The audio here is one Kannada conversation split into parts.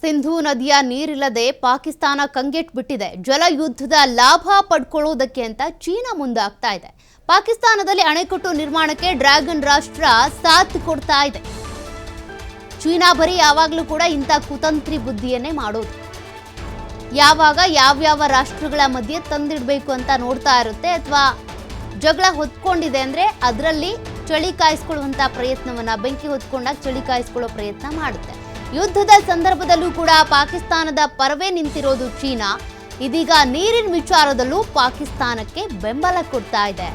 ಸಿಂಧೂ ನದಿಯ ನೀರಿಲ್ಲದೆ ಪಾಕಿಸ್ತಾನ ಕಂಗೆಟ್ಬಿಟ್ಟಿದೆ ಜಲಯುದ್ಧದ ಲಾಭ ಪಡ್ಕೊಳ್ಳೋದಕ್ಕೆ ಅಂತ ಚೀನಾ ಮುಂದಾಗ್ತಾ ಇದೆ. ಪಾಕಿಸ್ತಾನದಲ್ಲಿ ಅಣೆಕಟ್ಟು ನಿರ್ಮಾಣಕ್ಕೆ ಡ್ರ್ಯಾಗನ್ ರಾಷ್ಟ್ರ ಸಾಥ್ ಕೊಡ್ತಾ ಇದೆ. ಚೀನಾ ಬರೀ ಯಾವಾಗಲೂ ಕೂಡ ಇಂಥ ಕುತಂತ್ರಿ ಬುದ್ಧಿಯನ್ನೇ ಮಾಡೋದು. ಯಾವಾಗ ಯಾವ್ಯಾವ ರಾಷ್ಟ್ರಗಳ ಮಧ್ಯೆ ತಂದಿಡಬೇಕು ಅಂತ ನೋಡ್ತಾ ಇರುತ್ತೆ ಅಥವಾ ಜಗಳ ಹೊತ್ಕೊಂಡಿದೆ ಅಂದರೆ ಅದರಲ್ಲಿ ಚಳಿ ಕಾಯಿಸ್ಕೊಳ್ಳುವಂಥ ಪ್ರಯತ್ನವನ್ನು, ಬೆಂಕಿ ಹೊತ್ಕೊಂಡಾಗ ಚಳಿ ಕಾಯಿಸ್ಕೊಳ್ಳೋ ಪ್ರಯತ್ನ ಮಾಡುತ್ತೆ. ಯುದ್ಧದ ಸಂದರ್ಭದಲ್ಲೂ ಕೂಡ ಪಾಕಿಸ್ತಾನದ ಪರವೇ ನಿಂತಿರೋದು ಚೀನಾ. ಇದೀಗ ನೀರಿನ ವಿಚಾರದಲ್ಲೂ ಪಾಕಿಸ್ತಾನಕ್ಕೆ ಬೆಂಬಲ ಕೊಡ್ತಾ ಇದೆ.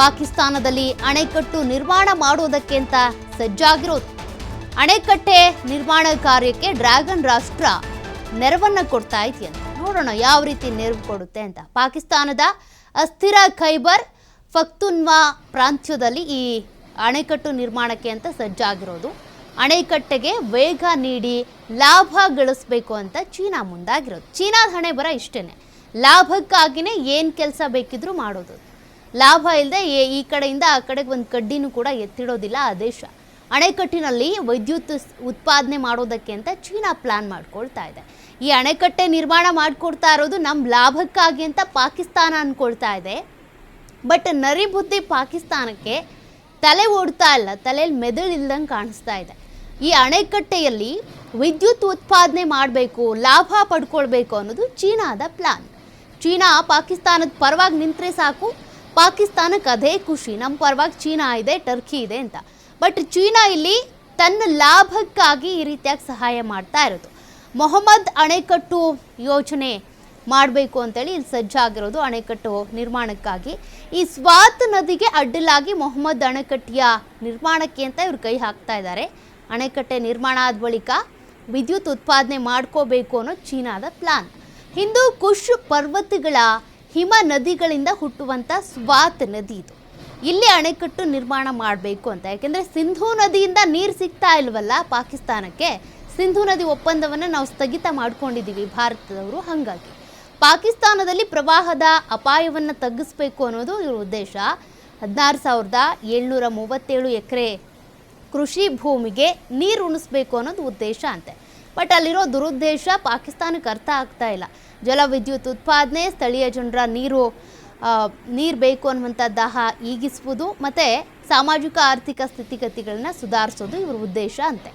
ಪಾಕಿಸ್ತಾನದಲ್ಲಿ ಅಣೆಕಟ್ಟು ನಿರ್ಮಾಣ ಮಾಡೋದಕ್ಕೆ ಅಂತ ಸಜ್ಜಾಗಿರೋದು. ಅಣೆಕಟ್ಟೆ ನಿರ್ಮಾಣ ಕಾರ್ಯಕ್ಕೆ ಡ್ರ್ಯಾಗನ್ ರಾಷ್ಟ್ರ ನೆರವನ್ನ ಕೊಡ್ತಾ ಇದೆ ಅಂತ ನೋಡೋಣ ಯಾವ ರೀತಿ ನೆರವು ಕೊಡುತ್ತೆ ಅಂತ. ಪಾಕಿಸ್ತಾನದ ಅಸ್ಥಿರ ಖೈಬರ್ ಫಕ್ತುನ್ವಾ ಪ್ರಾಂತ್ಯದಲ್ಲಿ ಈ ಅಣೆಕಟ್ಟು ನಿರ್ಮಾಣಕ್ಕೆ ಅಂತ ಸಜ್ಜಾಗಿರೋದು. ಅಣೆಕಟ್ಟೆಗೆ ವೇಗ ನೀಡಿ ಲಾಭ ಗಳಿಸ್ಬೇಕು ಅಂತ ಚೀನಾ ಮುಂದಾಗಿರೋದು. ಚೀನಾದ ಹಣೆ ಬರ ಇಷ್ಟೇ ಲಾಭಕ್ಕಾಗಿನೇ ಏನು ಕೆಲಸ ಬೇಕಿದ್ರೂ ಮಾಡೋದು. ಲಾಭ ಇಲ್ಲದೆ ಈ ಕಡೆಯಿಂದ ಆ ಕಡೆಗೆ ಒಂದು ಕಡ್ಡಿನೂ ಕೂಡ ಎತ್ತಿಡೋದಿಲ್ಲ ಆ ದೇಶ. ಅಣೆಕಟ್ಟಿನಲ್ಲಿ ವಿದ್ಯುತ್ ಉತ್ಪಾದನೆ ಮಾಡೋದಕ್ಕೆ ಅಂತ ಚೀನಾ ಪ್ಲಾನ್ ಮಾಡ್ಕೊಳ್ತಾ ಇದೆ. ಈ ಅಣೆಕಟ್ಟೆ ನಿರ್ಮಾಣ ಮಾಡಿಕೊಡ್ತಾ ಇರೋದು ನಮ್ಮ ಲಾಭಕ್ಕಾಗಿ ಅಂತ ಪಾಕಿಸ್ತಾನ ಅಂದ್ಕೊಳ್ತಾ ಇದೆ. ಬಟ್ ನರಿ ಬುದ್ಧಿ ಪಾಕಿಸ್ತಾನಕ್ಕೆ ತಲೆ ಓಡ್ತಾ ಇಲ್ಲ. ತಲೆಯಲ್ಲಿ ಮೆದುಳಿಲ್ದಂಗೆ ಕಾಣಿಸ್ತಾ ಇದೆ. ಈ ಅಣೆಕಟ್ಟೆಯಲ್ಲಿ ವಿದ್ಯುತ್ ಉತ್ಪಾದನೆ ಮಾಡಬೇಕು, ಲಾಭ ಪಡ್ಕೊಳ್ಬೇಕು ಅನ್ನೋದು ಚೀನಾದ ಪ್ಲಾನ್ ಚೀನಾ ಪಾಕಿಸ್ತಾನದ ಪರವಾಗಿ ನಿಂತರೆ ಸಾಕು. ಪಾಕಿಸ್ತಾನಕ್ಕೆ ಅದೇ ಖುಷಿ. ನಮ್ಮ ಪರವಾಗಿ ಚೀನಾ ಇದೆ, ಟರ್ಕಿ ಇದೆ ಅಂತ. ಬಟ್ ಚೀನಾ ಇಲ್ಲಿ ತನ್ನ ಲಾಭಕ್ಕಾಗಿ ಈ ರೀತಿಯಾಗಿ ಸಹಾಯ ಮಾಡ್ತಾ ಇರೋದು. ಮೊಹಮ್ಮದ್ ಅಣೆಕಟ್ಟು ಯೋಜನೆ ಮಾಡಬೇಕು ಅಂತೇಳಿ ಇಲ್ಲಿ ಸಜ್ಜಾಗಿರೋದು ಅಣೆಕಟ್ಟು ನಿರ್ಮಾಣಕ್ಕಾಗಿ. ಈ ಸ್ವಾತ್ ನದಿಗೆ ಅಡ್ಡಲಾಗಿ ಮೊಹಮ್ಮದ್ ಅಣೆಕಟ್ಟಿಯ ನಿರ್ಮಾಣಕ್ಕೆ ಅಂತ ಇವರು ಕೈ ಹಾಕ್ತಾ ಇದ್ದಾರೆ. ಅಣೆಕಟ್ಟೆ ನಿರ್ಮಾಣ ಆದ ಬಳಿಕ ವಿದ್ಯುತ್ ಉತ್ಪಾದನೆ ಮಾಡ್ಕೋಬೇಕು ಅನ್ನೋ ಚೀನಾದ ಪ್ಲಾನ್ ಹಿಂದೂ ಕುಶ್ ಪರ್ವತಗಳ ಹಿಮ ನದಿಗಳಿಂದ ಹುಟ್ಟುವಂಥ ಸ್ವಾತ್ ನದಿ ಇದು. ಇಲ್ಲಿ ಅಣೆಕಟ್ಟು ನಿರ್ಮಾಣ ಮಾಡಬೇಕು ಅಂತ. ಯಾಕೆಂದರೆ ಸಿಂಧೂ ನದಿಯಿಂದ ನೀರು ಸಿಗ್ತಾ ಇಲ್ವಲ್ಲ ಪಾಕಿಸ್ತಾನಕ್ಕೆ? ಸಿಂಧೂ ನದಿ ಒಪ್ಪಂದವನ್ನು ನಾವು ಸ್ಥಗಿತ ಮಾಡ್ಕೊಂಡಿದ್ದೀವಿ ಭಾರತದವರು ಹಾಗಾಗಿ. ಪಾಕಿಸ್ತಾನದಲ್ಲಿ ಪ್ರವಾಹದ ಅಪಾಯವನ್ನು ತಗ್ಗಿಸ್ಬೇಕು ಅನ್ನೋದು ಇವ್ರ ಉದ್ದೇಶ. ಹದಿನಾರು ಸಾವಿರದ ಏಳ್ನೂರ ಮೂವತ್ತೇಳು ಎಕರೆ ಕೃಷಿ ಭೂಮಿಗೆ ನೀರು ಉಣಿಸ್ಬೇಕು ಅನ್ನೋದು ಉದ್ದೇಶ ಅಂತೆ. ಬಟ್ ಅಲ್ಲಿರೋ ದುರುದ್ದೇಶ ಪಾಕಿಸ್ತಾನಕ್ಕೆ ಅರ್ಥ ಆಗ್ತಾ ಇಲ್ಲ. ಜಲವಿದ್ಯುತ್ ಉತ್ಪಾದನೆ, ಸ್ಥಳೀಯ ಜನರ ನೀರು ನೀರು ಬೇಕು ಅನ್ನುವಂಥ ದಾಹ ಈಗಿಸುವುದು ಮತ್ತು ಸಾಮಾಜಿಕ ಆರ್ಥಿಕ ಸ್ಥಿತಿಗತಿಗಳನ್ನ ಸುಧಾರಿಸೋದು ಇವ್ರ ಉದ್ದೇಶ ಅಂತೆ.